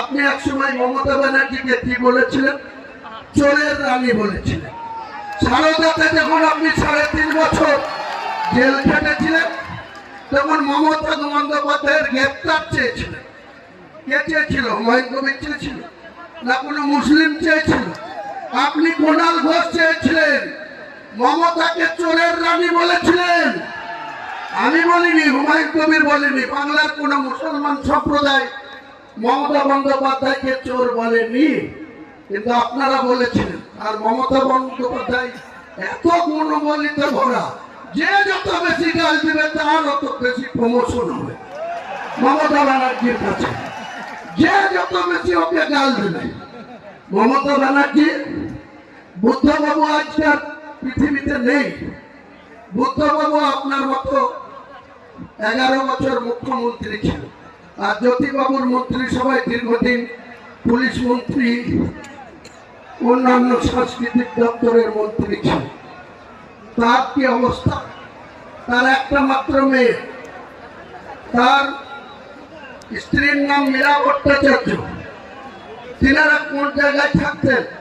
আপনি এক সময় মমতা ব্যানার্জিকে কি বলেছিলেন? চোরের রানী বলেছিলেন। সারদাতে যখন আপনি সাড়ে তিন বছর জেল খেটেছিলেন, তখন মমতা বন্দ্যোপাধ্যায়ের গ্রেপ্তার চেয়েছিলেন। কে চেয়েছিল? হুমায়ুন কবির চেয়েছিল? না কোনো মুসলিম চেয়েছিল? আপনি কোনাল ঘোষ চেয়েছিলেন। মমতাকে চোরের রানী বলেছিলেন। আমি বলিনি, হুমায়ুন কবির বলিনি, বাংলার কোন মুসলমান সম্প্রদায় মমতা বন্দ্যোপাধ্যায়কে চোর বলেনি। কিন্তু আপনারা বলেছিলেন, আর মমতা বন্দ্যোপাধ্যায় এত গুণবলিত ভরা, যে যত বেশি গাল দিবে তার অত বেশি প্রমোশন হবে। মমতা ব্যানার্জির কাছে, যে যত বেশি ওকে গাল দেবে। মমতা ব্যানার্জি, বুদ্ধবাবু আজকাল পৃথিবীতে নেই। বুদ্ধবাবু আপনার মতো এগারো বছর মুখ্যমন্ত্রী ছিল আর জ্যোতিবাবুর মন্ত্রিসভায় দীর্ঘদিন পুলিশ মন্ত্রী, অন্যান্য সাংস্কৃতিক দপ্তরের মন্ত্রী ছিল তার কি অবস্থা? তার একটা মাত্র মেয়ে। তার স্ত্রীর নাম মীরা ভট্টাচার্য। তিনারা কোন জায়গায় থাকতেন?